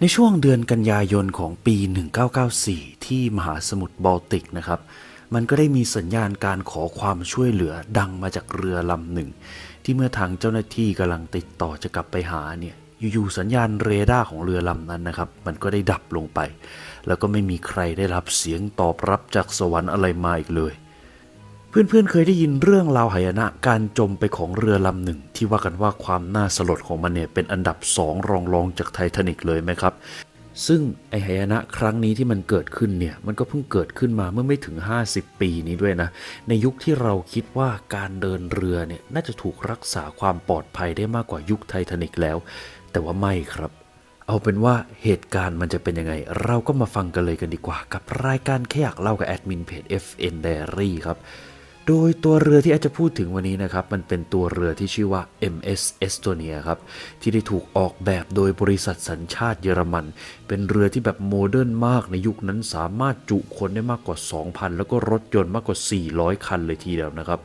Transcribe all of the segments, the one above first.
ในช่วงเดือนกันยายนของปี 1994 ที่มหาสมุทรบอลติกนะครับ มันก็ได้มีสัญญาณการขอความช่วยเหลือดังมาจากเรือลำหนึ่ง ที่เมื่อทางเจ้าหน้าที่กำลังติดต่อจะกลับไปหาเนี่ยอยู่ๆสัญญาณเรดาร์ของเรือลำนั้นนะครับ มันก็ได้ดับลงไป แล้วก็ไม่มีใครได้รับเสียงตอบรับจากสวรรค์อะไรมาอีกเลย เพื่อนๆเคยได้ยินเรื่องราวหายนะการจมไปของเรือลำหนึ่ง ที่ว่ากันว่าความน่าสลดของมันเนี่ยเป็นอันดับสองรองรองจากไททานิกเลยไหมครับ ซึ่งไอหายนะครั้งนี้ที่มันเกิดขึ้นเนี่ยมันก็เพิ่งเกิดขึ้นมาเมื่อไม่ถึง 50 ปีนี้ด้วยนะ ในยุคที่เราคิดว่าการเดินเรือเนี่ยน่าจะถูกรักษาความปลอดภัยได้มากกว่ายุคไททานิกแล้ว แต่ว่าไม่ครับเอาเป็นว่าเหตุการณ์มันจะเป็นยังไง เราก็มาฟังกันเลยกันดีกว่า กับรายการแค่อยากเล่ากับแอดมินเพจ FN Diary ครับ โดยตัวเรือที่อาจจะพูดถึงวันนี้นะครับ มันเป็นตัวเรือที่ชื่อว่า MS Estonia ครับ ที่ได้ถูกออกแบบโดยบริษัทสัญชาติเยอรมัน เป็นเรือที่แบบโมเดิร์นมากในยุคนั้นสามารถจุคนได้มากกว่า 2,000 แล้วก็รถยนต์มากกว่า 400 คันเลยทีเดียวนะครับ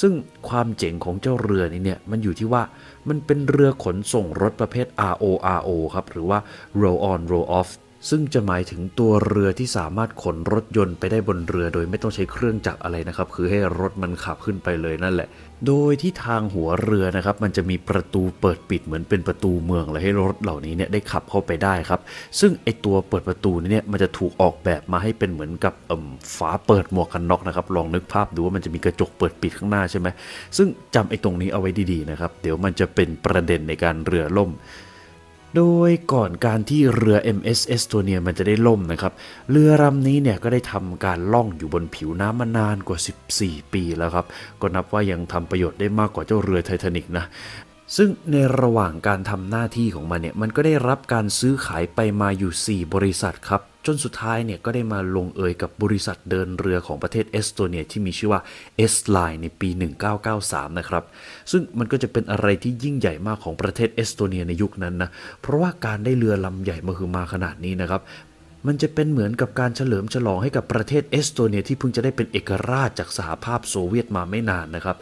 ซึ่งความเจ๋งของเจ้าเรือนี้เนี่ยมันอยู่ที่ว่ามันเป็นเรือขนส่งรถประเภท RORO ครับหรือว่า roll on roll off ซึ่งจะหมายถึงตัวเรือที่สามารถขนรถยนต์ไปได้บนเรือโดยไม่ต้องใช้เครื่องจักรอะไรนะครับ คือให้รถมันขับขึ้นไปเลยนั่นแหละ โดยที่ทางหัวเรือนะครับ มันจะมีประตูเปิดปิดเหมือนเป็นประตูเมืองเลยให้รถเหล่านี้เนี่ยได้ขับเข้าไปได้ครับ ซึ่งไอตัวเปิดประตูนี้เนี่ยมันจะถูกออกแบบมาให้เป็นเหมือนกับเอ่มฝาเปิดหมวกกันน็อกนะครับลองนึกภาพดูว่ามันจะมีกระจกเปิดปิดข้างหน้าใช่ไหมซึ่งจำไอตรงนี้เอาไว้ดีๆนะครับเดี๋ยวมันจะเป็นประเด็นในการเรือล่ม โดยก่อนการที่เรือ MS เอสโตเนียมันจะได้ล่มนะครับ เรือลำนี้เนี่ยก็ได้ทำการล่องอยู่บนผิวน้ำมานานกว่า 14 ปีแล้วครับ ก็นับว่ายังทำประโยชน์ได้มากกว่าเจ้าเรือไททานิกนะ ซึ่งในระหว่างการทำหน้าที่ของมันเนี่ยมันก็ได้รับการซื้อขายไปมาอยู่ 4 บริษัทครับ จนสุดท้ายเนี่ยก็ได้มาลงเอยกับบริษัทเดินเรือของประเทศเอสโตเนียที่มีชื่อว่า S Line ในปี 1993 นะครับ ซึ่งมันก็จะเป็นอะไรที่ยิ่งใหญ่มากของประเทศเอสโตเนียในยุคนั้นนะ เพราะว่าการได้เรือลำใหญ่มาคือมาขนาดนี้นะครับมันจะเป็นเหมือนกับการเฉลิมฉลองให้กับประเทศเอสโตเนียที่เพิ่งจะได้เป็นเอกราชจากสหภาพโซเวียตมาไม่นานนะครับ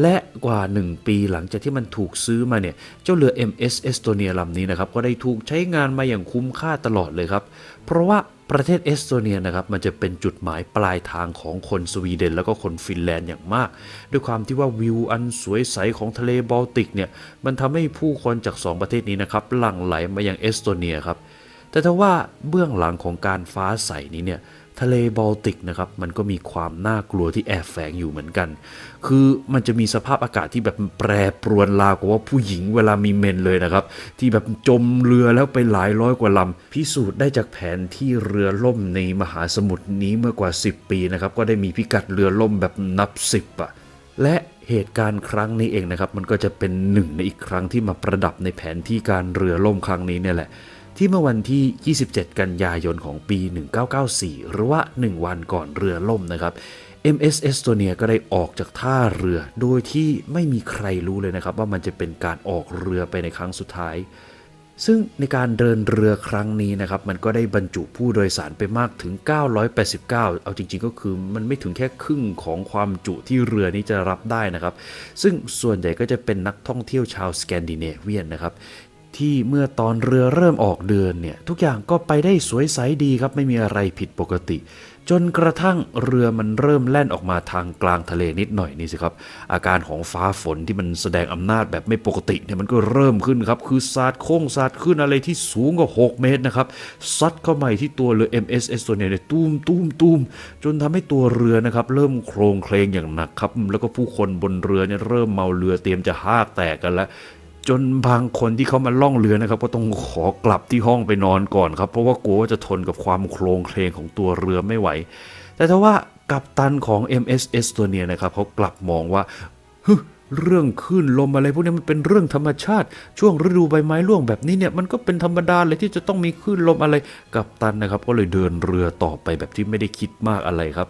และกว่า 1 ปีหลังจากที่มันถูกซื้อมาเนี่ย เจ้าเรือ MS Estonia ลำนี้นะครับ ก็ได้ถูกใช้งานมาอย่างคุ้มค่าตลอดเลยครับ เพราะว่าประเทศเอสโตเนียนะครับมันจะเป็นจุดหมายปลายทางของคนสวีเดน แล้วก็คนฟินแลนด์อย่างมาก ด้วยความที่ว่าวิวอันสวยใสของทะเลบอลติกเนี่ยมันทำให้ผู้คนจาก 2 ประเทศนี้นะครับหลั่งไหลมายังเอสโตเนียครับแต่ถ้าว่าเบื้องหลังของการฟ้าใสนี้เนี่ย ทะเลบอลติกนะครับมันก็มีความน่ากลัวที่แอบแฝงอยู่เหมือนกัน คือมันจะมีสภาพอากาศที่แบบแปรปรวนราวกับว่าผู้หญิงเวลามีเมนเลยนะครับ ที่แบบจมเรือแล้วไปหลายร้อยกว่าลำพิสูจน์ได้จากแผนที่เรือล่มในมหาสมุทรนี้เมื่อกว่า 10 ปีนะครับก็ได้มีพิกัดเรือล่มแบบนับ 10อะและเหตุการณ์ครั้งนี้เองนะครับ มันก็จะเป็นหนึ่งในอีกครั้งที่มาประดับในแผนที่การเรือล่มครั้งนี้เนี่ยแหละ ที่เมื่อวันที่ 27 กันยายนของปี 1994 หรือว่า 1 วันก่อนเรือล่มนะครับ MS Estonia ก็ได้ออกจากท่าเรือ โดยที่ไม่มีใครรู้เลยนะครับ ว่ามันจะเป็นการออกเรือไปในครั้งสุดท้าย ซึ่งในการเดินเรือครั้งนี้นะครับ มันก็ได้บรรจุผู้โดยสารไปมากถึง 989 เอาจริงๆก็คือมันไม่ถึงแค่ครึ่งของความจุที่เรือนี้จะรับได้นะครับ ซึ่งส่วนใหญ่ก็จะเป็นนักท่องเที่ยวชาวสแกนดิเนเวียนนะครับ ที่เมื่อตอนเรือเริ่มออกเดินเนี่ย ทุกอย่างก็ไปได้สวยใสดีครับไม่มีอะไรผิดปกติ จนกระทั่งเรือมันเริ่มแล่นออกมาทางกลางทะเลนิดหน่อยนี่สิครับ อาการของฟ้าฝนที่มันแสดงอำนาจแบบไม่ปกติเนี่ยมันก็เริ่มขึ้นครับ คือสาดโค้งสาดขึ้นอะไรที่สูงกว่า6เมตรนะครับซัดเข้ามาที่ตัวเรือ MS Estonia เนี่ยตูมตูมตูมจนทำให้ตัวเรือนะครับเริ่มโครงเคลงอย่างหนักครับแล้วก็ผู้คนบนเรือเนี่ยเริ่มเมาเรือเตรียมจะห้ากแตกกันแล้ว จนบางคนที่เขามาล่องเรือนะครับ ก็ต้องขอกลับที่ห้องไปนอนก่อนครับ เพราะว่ากลัวว่าจะทนกับความโครงเคลงของตัวเรือไม่ไหว แต่ถ้าว่ากัปตันของ MS Estonia นะครับเขากลับมองว่าเรื่องคลื่นลมอะไรพวกนี้มันเป็นเรื่องธรรมชาติ ช่วงฤดูใบไม้ร่วงแบบนี้เนี่ยมันก็เป็นธรรมดาเลยที่จะต้องมีคลื่นลมอะไร กัปตันนะครับ ก็เลยเดินเรือต่อไปแบบที่ไม่ได้คิดมากอะไรครับ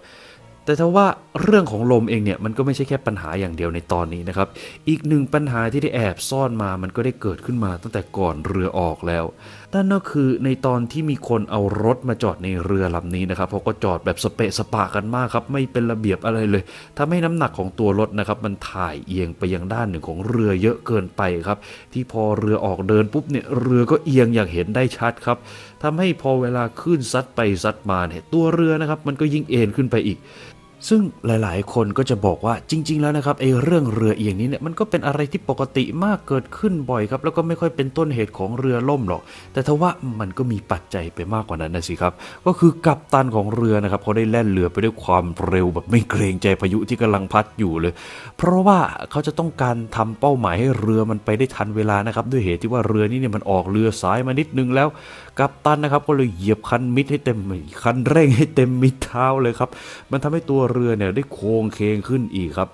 แต่ถ้าว่าเรื่องของลมเองเนี่ยมันก็ไม่ใช่แค่ปัญหาอย่างเดียวในตอนนี้นะครับ อีกหนึ่งปัญหาที่ได้แอบซ่อนมามันก็ได้เกิดขึ้นมาตั้งแต่ก่อนเรือออกแล้วนั่นก็คือในตอนที่มีคนเอารถมาจอดในเรือลำนี้นะครับเขาก็จอดแบบสเปะสปะกันมากครับ ไม่เป็นระเบียบอะไรเลยทำให้น้ำหนักของตัวรถนะครับ มันถ่ายเอียงไปยังด้านหนึ่งของเรือเยอะเกินไปครับ ที่พอเรือออกเดินปุ๊บเนี่ยเรือก็เอียงอย่างเห็นได้ชัดครับทำให้พอเวลาขึ้นซัดไปซัดมาเนี่ยตัวเรือนะครับ มันก็ยิ่งเอ็นขึ้นไปอีก ซึ่งหลายๆ คนก็จะบอกว่าจริง ๆ แล้วนะครับไอ้เรื่องเรือเอียงนี้เนี่ยมันก็เป็นอะไรที่ปกติมากเกิดขึ้นบ่อยครับ แล้วก็ไม่ค่อยเป็นต้นเหตุของเรือล่มหรอก แต่ทว่ามันก็มีปัจจัยไปมากกว่านั้นนะสิครับ ก็คือกัปตันของเรือนะครับเขาได้แล่นเรือไปด้วยความเร็วแบบไม่เกรงใจพายุที่กำลังพัดอยู่เลย เพราะว่าเขาจะต้องการทำเป้าหมายให้เรือมันไปได้ทันเวลานะครับด้วยเหตุที่ว่าเรือนี้เนี่ยมันออกเรือสายมานิดนึงแล้ว กัปตันนะครับก็เลยเหยียบคันมิดให้เต็มคันเร่งให้เต็มมิดเท้าเลยครับ มันทำให้ตัวเรือเนี่ยได้โค้งเคงขึ้นอีกครับ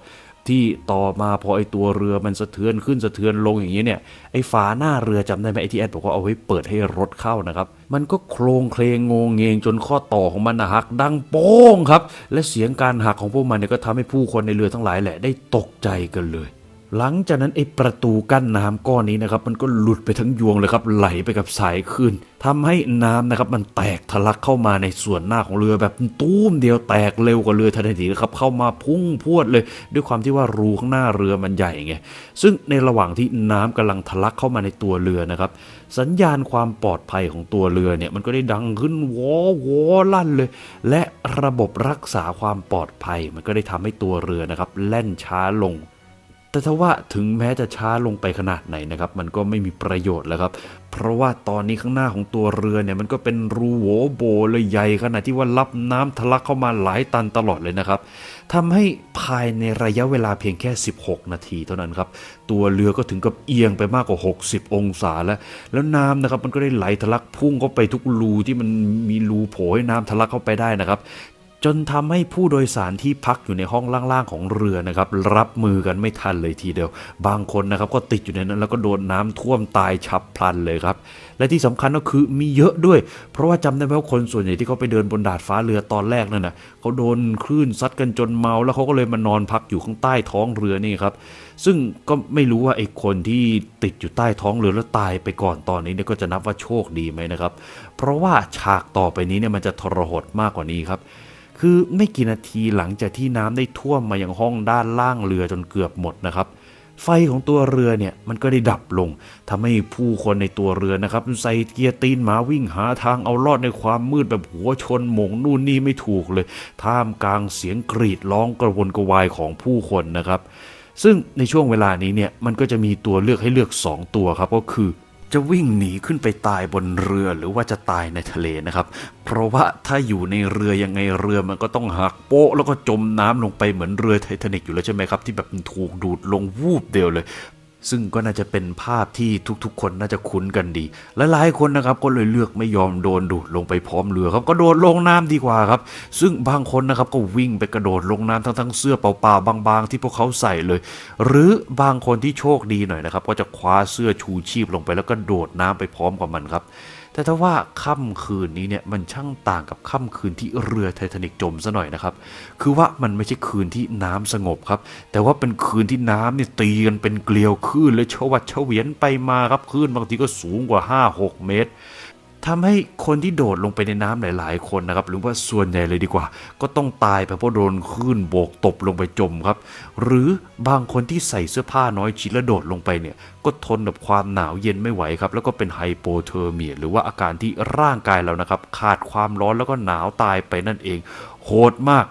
ที่ต่อมาพอไอตัวเรือมันสะเทือนขึ้นสะเทือนลงอย่างนี้เนี่ยไอฝาหน้าเรือจำได้ไหมไอที่แอดบอกว่าเอาไว้เปิดให้รถเข้านะครับ มันก็โครงเคลงงงเงงจนข้อต่อของมันหักดังโป้งครับ และเสียงการหักของพวกมันเนี่ยก็ทำให้ผู้คนในเรือทั้งหลายแหละได้ตกใจกันเลย หลังจากนั้นไอ้ประตูกั้นน้ำก้อนนี้นะครับ มันก็หลุดไปทั้งยวงเลยครับ ไหลไปกับสายคลื่นทำให้น้ำนะครับมันแตกทะลักเข้ามาในส่วนหน้าของเรือแบบตุ้มเดียวแตกเร็วกว่าเรือทันทีนะครับเข้ามาพุ่งพวดเลย ด้วยความที่ว่ารูข้างหน้าเรือมันใหญ่ไงซึ่งในระหว่างที่น้ำกำลังทะลักเข้ามาในตัวเรือนะครับ สัญญาณความปลอดภัยของตัวเรือเนี่ยมันก็ได้ดังขึ้นวอวอลั่นเลย และระบบรักษาความปลอดภัย มันก็ได้ทำให้ตัวเรือนะครับแล่นช้าลง แต่ถ้าว่าถึงแม้จะช้าลงไปขนาดไหนนะครับ มันก็ไม่มีประโยชน์แล้วครับ เพราะว่าตอนนี้ข้างหน้าของตัวเรือเนี่ยมันก็เป็นรูโหวโบเลยใหญ่ขนาดที่ว่ารับน้ำทะลักเข้ามาหลายตันตลอดเลยนะครับทำให้ภายในระยะเวลาเพียงแค่ 16 นาทีเท่านั้นครับ ตัวเรือก็ถึงกับเอียงไปมากกว่า 60 องศาแล้ว แล้วน้ำนะครับมันก็ได้ไหลทะลักพุ่งเข้าไปทุกรูที่มันมีรูโผล่ให้น้ำทะลักเข้าไปได้นะครับ จนทำให้ผู้โดยสารที่พักอยู่ในห้องล่างๆของเรือนะครับ รับมือกันไม่ทันเลยทีเดียว บางคนนะครับก็ติดอยู่ในนั้น แล้วก็โดนน้ำท่วมตายฉับพลันเลยครับ และที่สำคัญก็คือมีเยอะด้วย เพราะว่าจำได้ไหมว่าคนส่วนใหญ่ที่เขาไปเดินบนดาดฟ้าเรือตอนแรกนั่นนะเขาโดนคลื่นซัดกันจนเมาแล้วเขาก็เลยมานอนพักอยู่ข้างใต้ท้องเรือนี่ครับซึ่งก็ไม่รู้ว่าไอ้คนที่ติดอยู่ใต้ท้องเรือแล้วตายไปก่อนตอนนี้เนี่ยก็จะนับว่าโชคดีไหมนะครับ เพราะว่าฉากต่อไปนี้เนี่ยมันจะทรหดมากกว่านี้ครับ คือไม่กี่นาทีหลังจากที่น้ำได้ท่วมมายังห้องด้านล่างเรือจนเกือบหมดนะครับ ไฟของตัวเรือเนี่ยมันก็ได้ดับลงทำให้ผู้คนในตัวเรือนะครับใส่เกียร์ตีนหมาวิ่งหาทางเอารอดในความมืดแบบหัวชนหมงนู่นนี่ไม่ถูกเลย ท่ามกลางเสียงกรีดร้องกระวนกระวายของผู้คนนะครับ ซึ่งในช่วงเวลานี้เนี่ยมันก็จะมีตัวเลือกให้เลือก 2 ตัวครับก็คือ จะวิ่งหนีขึ้นไปตายบนเรือหรือว่าจะตายในทะเลนะครับ เพราะว่าถ้าอยู่ในเรือยังไงเรือมันก็ต้องหักโป๊ะแล้วก็จมน้ำลงไปเหมือนเรือไททานิกอยู่แล้วใช่ไหมครับ ที่แบบถูกดูดลงวูบเดียวเลย ซึ่งก็น่าจะเป็นภาพที่ทุกๆ คนน่าจะคุ้นกันดี และหลายคนนะครับก็เลยเลือกไม่ยอมโดนดูดลงไปพร้อมเรือครับก็โดดลงน้ำดีกว่าครับ ซึ่งบางคนนะครับก็วิ่งไปกระโดดลงน้ำทั้งทั้งๆเสื้อเปล่าๆบางๆ ที่พวกเขาใส่เลย หรือบางคนที่โชคดีหน่อยนะครับ ก็จะคว้าเสื้อชูชีพลงไปแล้วก็โดดน้ำไปพร้อมกับมันครับ แต่ถ้าว่าค่ำคืนนี้เนี่ยมันช่างต่างกับค่ำคืนที่เรือไททานิกจมซะหน่อยนะครับ คือว่ามันไม่ใช่คืนที่น้ำสงบครับ แต่ว่าเป็นคืนที่น้ำเนี่ยตีกันเป็นเกลียวคลื่นและชวัดเฉวียนไปมาครับคลื่นบางทีก็สูงกว่า 5-6 เมตร ทำให้คนที่โดดลงไปในน้ำหลาย ๆ คนนะครับหรือว่าส่วนใหญ่เลยดีกว่า ก็ต้องตายไปเพราะโดนคลื่นโบกตบลงไปจมครับ หรือบางคนที่ใส่เสื้อผ้าน้อยชิ้นแล้วโดดลงไปเนี่ยก็ทนกับความหนาวเย็นไม่ไหวครับ แล้วก็เป็นไฮโปเทอร์เมียหรือว่าอาการที่ร่างกายเรานะครับ ขาดความร้อนแล้วก็หนาวตายไปนั่นเอง โหดมาก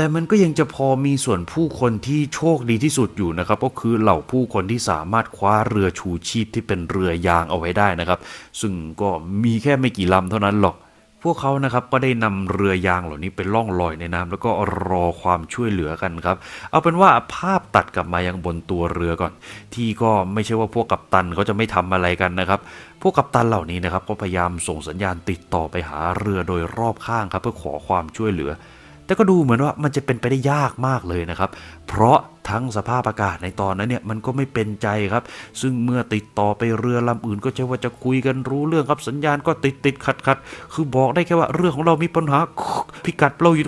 แต่มันก็ยังจะพอมีส่วนผู้คนที่โชคดีที่สุดอยู่นะครับ ก็คือเหล่าผู้คนที่สามารถคว้าเรือชูชีพที่เป็นเรือยางเอาไว้ได้นะครับ ซึ่งก็มีแค่ไม่กี่ลำเท่านั้นหรอก พวกเขานะครับก็ได้นำเรือยางเหล่านี้ไปล่องลอยในน้ำแล้วก็รอความช่วยเหลือกันครับ เอาเป็นว่าภาพตัดกลับมายังบนตัวเรือก่อน ที่ก็ไม่ใช่ว่าพวกกัปตันเขาจะไม่ทำอะไรกันนะครับพวกกัปตันเหล่านี้นะครับก็พยายามส่งสัญญาณติดต่อไปหาเรือโดยรอบข้างครับ เพื่อขอความช่วยเหลือ แต่ก็ดูเหมือนว่ามันจะเป็นไปได้ยากมากเลยนะครับ เพราะทั้งสภาพอากาศในตอนนั้นเนี่ยมันก็ไม่เป็นใจครับ ซึ่งเมื่อติดต่อไปเรือลำอื่น ก็ใช่ว่าจะคุยกันรู้เรื่องครับสัญญาณก็ติดติดขัดขัดคือบอกได้แค่ว่าเรื่องของเรามีปัญหาพิกัดเราอยู่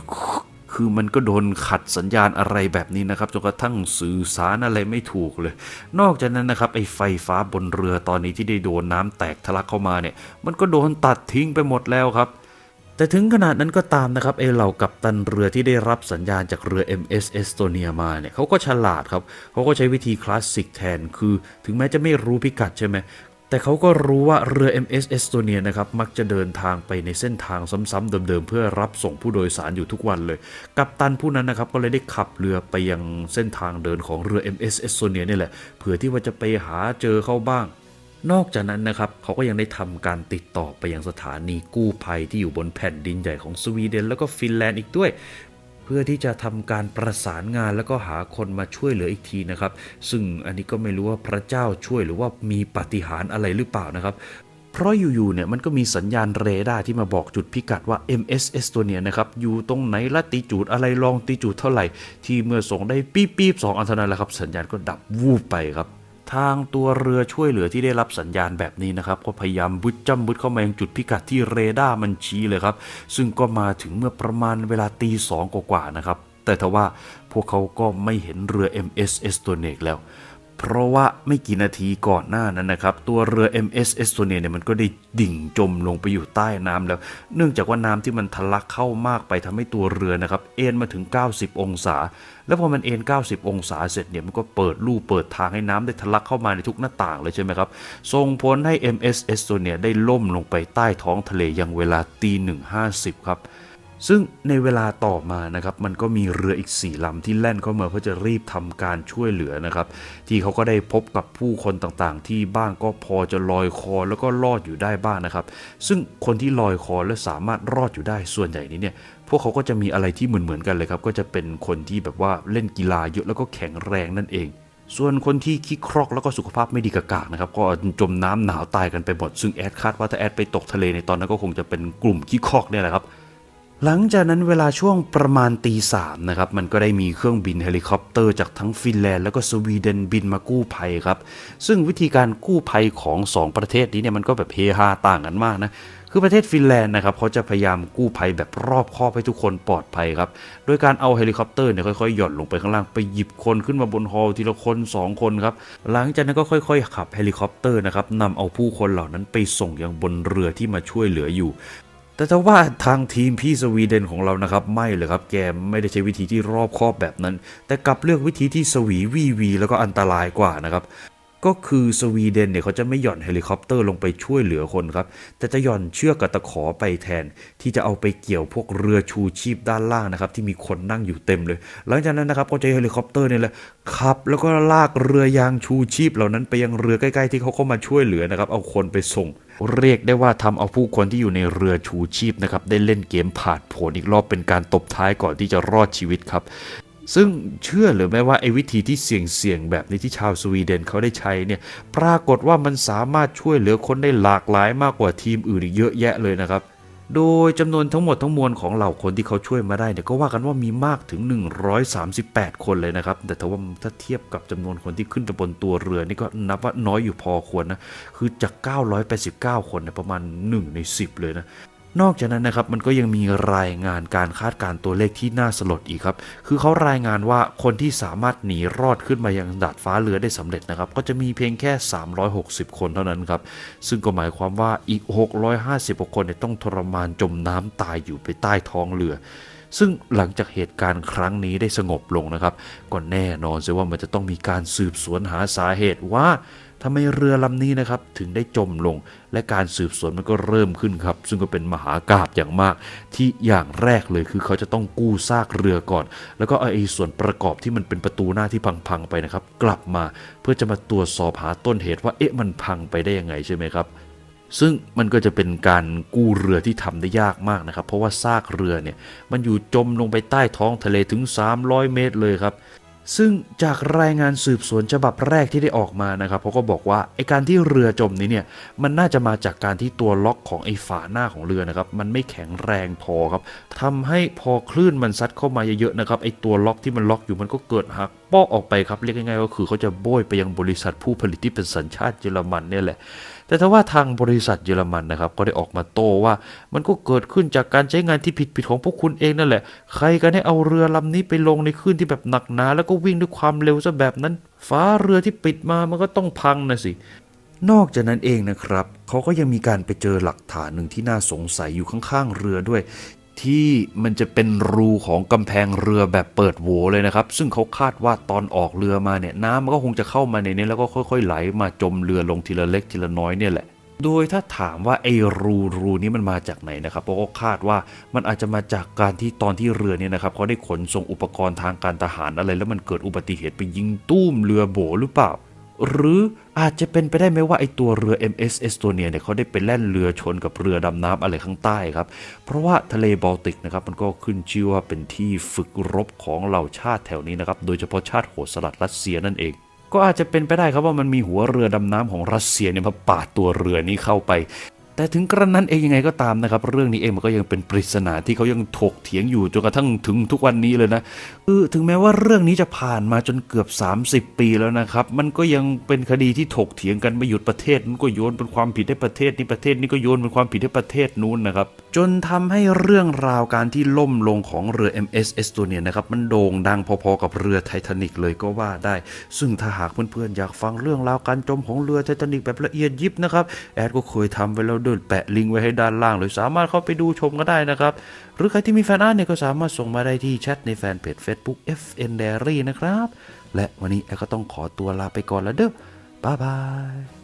คือมันก็โดนขัดสัญญาณอะไรแบบนี้นะครับจนกระทั่งสื่อสารอะไรไม่ถูกเลย นอกจากนั้นนะครับไอ้ไฟฟ้าบนเรือตอนนี้ที่ได้โดนน้ำแตกทะลักเข้ามาเนี่ย มันก็โดนตัดทิ้งไปหมดแล้วครับ แต่ถึงขนาดนั้นก็ตามนะครับไอเหล่ากัปตันเรือที่ได้รับสัญญาณจากเรือ MS Estonia มาเนี่ยเขาก็ฉลาดครับเขาก็ใช้วิธีคลาสสิกแทนคือถึงแม้จะไม่รู้พิกัดใช่ไหมแต่เขาก็รู้ว่าเรือ MS Estonia นะครับมักจะเดินทางไปในเส้นทางซ้ำๆเดิมๆ เพื่อรับส่งผู้โดยสารอยู่ทุกวันเลย กัปตันผู้นั้นนะครับก็เลยได้ขับเรือไปยังเส้นทางเดินของเรือ MS Estonia นี่แหละเผื่อที่ว่าจะไปหาเจอเข้าบ้าง นอกจากนั้นนะครับเขาก็ยังได้ทำการติดต่อไปยังสถานีกู้ภัยที่อยู่บนแผ่นดินใหญ่ของสวีเดน แล้วก็ฟินแลนด์อีกด้วย เพื่อที่จะทำการประสานงานแล้วก็หาคนมาช่วยเหลืออีกทีนะครับ ซึ่งอันนี้ก็ไม่รู้ว่าพระเจ้าช่วยหรือว่ามีปาฏิหาริย์อะไรหรือเปล่านะครับเพราะอยู่ๆเนี่ยมันก็มีสัญญาณเรดาร์ที่มาบอกจุดพิกัดว่า MS Estonia นะครับอยู่ตรงไหนละติจูดอะไรลองติจูดเท่าไหร่ ที่เมื่อส่งได้ปี๊บๆสองอันเท่านั้นแหละครับ สัญญาณก็ดับวูบไปครับ ทางตัวเรือช่วยเหลือที่ได้รับสัญญาณแบบนี้นะครับ ก็พยายามบุดจ้ำบุดเข้ามายังจุดพิกัดที่เรดาร์มันชี้เลยครับ ซึ่งก็มาถึงเมื่อประมาณเวลาตีสองกว่าๆนะครับ แต่ทว่าพวกเขาก็ไม่เห็นเรือ MS Estonia อีกแล้ว เพราะว่าไม่กี่นาทีก่อนหน้านั้นนะครับ ตัวเรือ MS Estonia เนี่ยมันก็ได้ดิ่งจมลงไปอยู่ใต้น้ำแล้ว เนื่องจากว่าน้ำที่มันทะลักเข้ามากไปทำให้ตัวเรือนะครับเอ็นมาถึง 90 องศา แล้วพอมันเอ็น 90 องศาเสร็จเนี่ยมันก็เปิดลู่เปิดทางให้น้ำได้ทะลักเข้ามาในทุกหน้าต่างเลยใช่ไหมครับส่งผลให้ MS Estonia ได้ล่มลงไปใต้ท้องทะเลยังเวลาตีหนึ่งห้าสิบครับ ซึ่งในเวลาต่อมานะครับมันก็มีเรืออีก4ลำที่แล่นเข้ามาเพื่อจะรีบทำการช่วยเหลือนะครับ ที่เขาก็ได้พบกับผู้คนต่างๆ ที่บ้างก็พอจะลอยคอแล้วก็รอดอยู่ได้บ้างนะครับ ซึ่งคนที่ลอยคอและสามารถรอดอยู่ได้ส่วนใหญ่นี้เนี่ยพวกเขาก็จะมีอะไรที่เหมือนๆกันเลยครับก็จะเป็นคนที่แบบว่าเล่นกีฬาเยอะแล้วก็แข็งแรงนั่นเองส่วนคนที่คิกครอกแล้วก็สุขภาพไม่ดีกากๆนะครับก็จมน้ำหนาวตายกันไปหมดซึ่งแอดคาดว่าถ้าแอดไปตกทะเลในตอนนั้นก็คงจะเป็นกลุ่มคิกครอกเนี่ยแหละครับ หลังจากนั้นเวลาช่วงประมาณตีสามนะครับ มันก็ได้มีเครื่องบินเฮลิคอปเตอร์จากทั้งฟินแลนด์แล้วก็สวีเดนบินมากู้ภัยครับ ซึ่งวิธีการกู้ภัยของ 2 ประเทศนี้เนี่ยมันก็แบบเฮฮาต่างกันมากนะคือประเทศฟินแลนด์นะครับเขาจะพยายามกู้ภัยแบบรอบคอบให้ทุกคนปลอดภัยครับ โดยการเอาเฮลิคอปเตอร์เนี่ยค่อยๆหย่อนลงไปข้างล่างไปหยิบคนขึ้นมาบนฮอลทีละคน 2 คนครับ หลังจากนั้นก็ค่อยๆขับเฮลิคอปเตอร์นะครับนำเอาผู้คนเหล่านั้นไปส่งยังบนเรือที่มาช่วยเหลืออยู่ แต่ถ้าว่าทางทีมพี่สวีเดนของเรานะครับ ไม่เลยครับแกไม่ได้ใช้วิธีที่รอบคอบแบบนั้น แต่กลับเลือกวิธีที่สวีวีวี แล้วก็อันตรายกว่านะครับ ก็คือสวีเดนเนี่ยเขาจะไม่หย่อนเฮลิคอปเตอร์ลงไปช่วยเหลือคนครับ แต่จะหย่อนเชือกกับตะขอไปแทน ที่จะเอาไปเกี่ยวพวกเรือชูชีพด้านล่างนะครับ ที่มีคนนั่งอยู่เต็มเลย หลังจากนั้นนะครับก็จะเฮลิคอปเตอร์เนี่ยแหละขับ แล้วก็ลากเรือยางชูชีพเหล่านั้นไปยังเรือใกล้ๆที่เขาเข้ามาช่วยเหลือนะครับ เอาคนไปส่ง เรียกได้ว่าทำเอาผู้คนที่อยู่ในเรือชูชีพนะครับได้เล่นเกมผ่านผลอีกรอบเป็นการตบท้ายก่อนที่จะรอดชีวิตครับ ซึ่งเชื่อหรือไม่ว่าไอ้วิธีที่เสี่ยงๆแบบนี้ที่ชาวสวีเดนเขาได้ใช้เนี่ยปรากฏว่ามันสามารถช่วยเหลือคนได้หลากหลายมากกว่าทีมอื่นอีกเยอะแยะเลยนะครับโดยจำนวนทั้งหมดทั้งมวลของเหล่าคนที่เขาช่วยมาได้เนี่ยก็ว่ากันว่ามีมากถึง 138 คนเลยนะครับ แต่ถ้าว่าถ้าเทียบกับจำนวนคนที่ขึ้นบนตัวเรือนี่ก็นับว่าน้อยอยู่พอควรนะ คือจาก 989 คนเนี่ยประมาณ 1 ใน 10 เลยนะ นอกจากนั้นนะครับมันก็ยังมีรายงานการคาดการ์ตัวเลขที่น่าสลดอีกครับ คือเขารายงานว่าคนที่สามารถหนีรอดขึ้นมายังดาดฟ้าเรือได้สำเร็จนะครับ ก็จะมีเพียงแค่ 360 คนเท่านั้นครับ ซึ่งก็หมายความว่าอีก 650คนเนี่ยต้องทรมานจมน้ำตายอยู่ไปใต้ท้องเรือ ซึ่งหลังจากเหตุการณ์ครั้งนี้ได้สงบลงนะครับก็แน่นอนเสียว่ามันจะต้องมีการสืบสวนหาสาเหตุว่า ทำไมเรือลำนี้นะครับถึงได้จมลง และการสืบสวนมันก็เริ่มขึ้นครับ ซึ่งก็เป็นมหากาบอย่างมาก ที่อย่างแรกเลยคือเขาจะต้องกู้ซากเรือก่อน แล้วก็เอาไอ้ส่วนประกอบที่มันเป็นประตูหน้าที่พังๆไปนะครับ กลับมาเพื่อจะมาตรวจสอบหาต้นเหตุว่าเอ๊ะมันพังไปได้ยังไงใช่ไหมครับซึ่งมันก็จะเป็นการกู้เรือที่ทำได้ยากมากนะครับ เพราะว่าซากเรือเนี่ยมันอยู่จมลงไปใต้ท้องทะเลถึง 300 เมตรเลยครับ ซึ่งจากรายงานสืบสวนฉบับแรกที่ได้ออกมานะครับเขาก็บอกว่าไอการที่เรือจมนี้เนี่ยมันน่าจะมาจากการที่ตัวล็อกของไอฝาหน้าของเรือนะครับมันไม่แข็งแรงพอครับทำให้พอคลื่นมันซัดเข้ามาเยอะๆนะครับไอตัวล็อกที่มันล็อกอยู่มันก็เกิดหักป้อกออกไปครับเรียกง่ายๆก็คือเขาจะโบยไปยังบริษัทผู้ผลิตที่เป็นสัญชาติเยอรมันเนี่ยแหละ แต่ถ้าว่าทางบริษัทเยอรมันนะครับ ก็ได้ออกมาโต้ว่า มันก็เกิดขึ้นจากการใช้งานที่ผิดๆของพวกคุณเองนั่นแหละ ใครกันให้เอาเรือลำนี้ไปลงในคลื่นที่แบบหนักหนา แล้วก็วิ่งด้วยความเร็วซะแบบนั้น ฟ้าเรือที่ปิดมามันก็ต้องพังนะสินอกจากนั้นเองนะครับ เขาก็ยังมีการไปเจอหลักฐานหนึ่งที่น่าสงสัยอยู่ข้างๆเรือด้วย ที่มันจะเป็นรูของกำแพงเรือแบบเปิดโหวเลยนะครับ ซึ่งเขาคาดว่าตอนออกเรือมาเนี่ยน้ำมันก็คงจะเข้ามาในนี้แล้วก็ค่อยๆไหลมาจมเรือลงทีละเล็กทีละน้อยเนี่ยแหละโดยถ้าถามว่าไอ้รูรูนี้มันมาจากไหนนะครับเขาก็คาดว่ามันอาจจะมาจากการที่ตอนที่เรือเนี่ยนะครับเขาได้ขนส่งอุปกรณ์ทางการทหารอะไร แล้วมันเกิดอุบัติเหตุไปยิงตุ้มเรือโบหรือเปล่า หรืออาจจะเป็นไปได้ไหมว่าไอตัวเรือ MS เอสโตเนียเนี่ยเขาได้ไปแล่นเรือชนกับเรือดำน้ำอะไรข้างใต้ครับ เพราะว่าทะเลบอลติกนะครับมันก็ขึ้นชื่อว่าเป็นที่ฝึกรบของเหล่าชาติแถวนี้นะครับ โดยเฉพาะชาติโหดสลัดรัสเซียนั่นเองก็อาจจะเป็นไปได้ครับว่ามันมีหัวเรือดำน้ำของรัสเซียเนี่ยมาปาดตัวเรือนี้เข้าไป แต่ถึงกระนั้นเองยังไงก็ตามนะครับ เรื่องนี้เองมันก็ยังเป็นปริศนาที่เขายังถกเถียงอยู่จนกระทั่งถึงทุกวันนี้เลยนะคือถึงแม้ว่าเรื่องนี้จะผ่านมาจนเกือบ 30 ปีแล้วนะครับ มันก็ยังเป็นคดีที่ถกเถียงกันไม่หยุดประเทศนั้นก็โยนเป็นความผิดให้ประเทศนี้ประเทศนี้ก็โยนเป็นความผิดให้ประเทศนู้นนะครับ จนทำให้เรื่องราวการที่ล่มลงของเรือ MS Estonia นะครับมันโด่งดังพอๆกับเรือไททานิกเลยก็ว่าได้ ซึ่งถ้าหากเพื่อนๆอยากฟังเรื่องราวการจมของเรือไททานิกแบบละเอียดยิบนะครับแอดก็เคยทำไว้แล้วด้วยแปะลิงก์ไว้ให้ด้านล่างเลยสามารถเข้าไปดูชมก็ได้นะครับ หรือใครที่มีแฟนอาร์ตเนี่ยก็สามารถส่งมาได้ที่แชทในแฟนเพจ Facebook FN Diary นะครับ และวันนี้แอก็ต้องขอตัวลาไปก่อนแล้วเด้อบ๊ายบาย